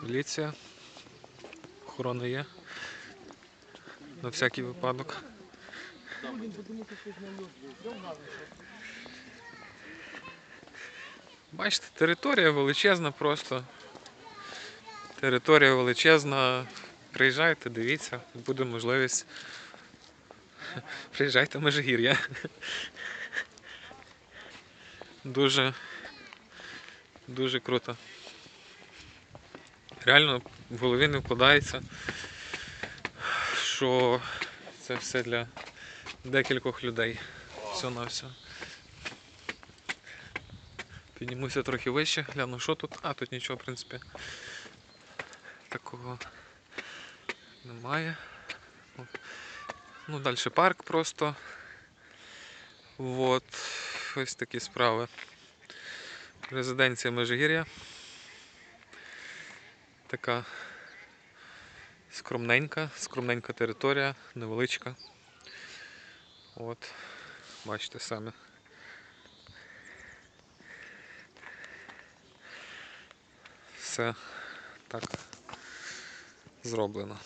Поліція. Охорона є. На всякий випадок. Бачите, територія величезна просто. Територія величезна. Приїжджайте, дивіться, буде можливість. Приїжджайте в Межигір'я. Дуже, дуже круто. Реально в голові не вкладається, що це все для декількох людей. Все на все. Піднімуся трохи вище, гляну, що тут. А, тут нічого, в принципі, такого немає. Ну, далі парк просто. Вот. Ось такі справи. Резиденція Межигір'я. Така скромненька, скромненька територія, невеличка. От, бачите самі. Все так зроблено.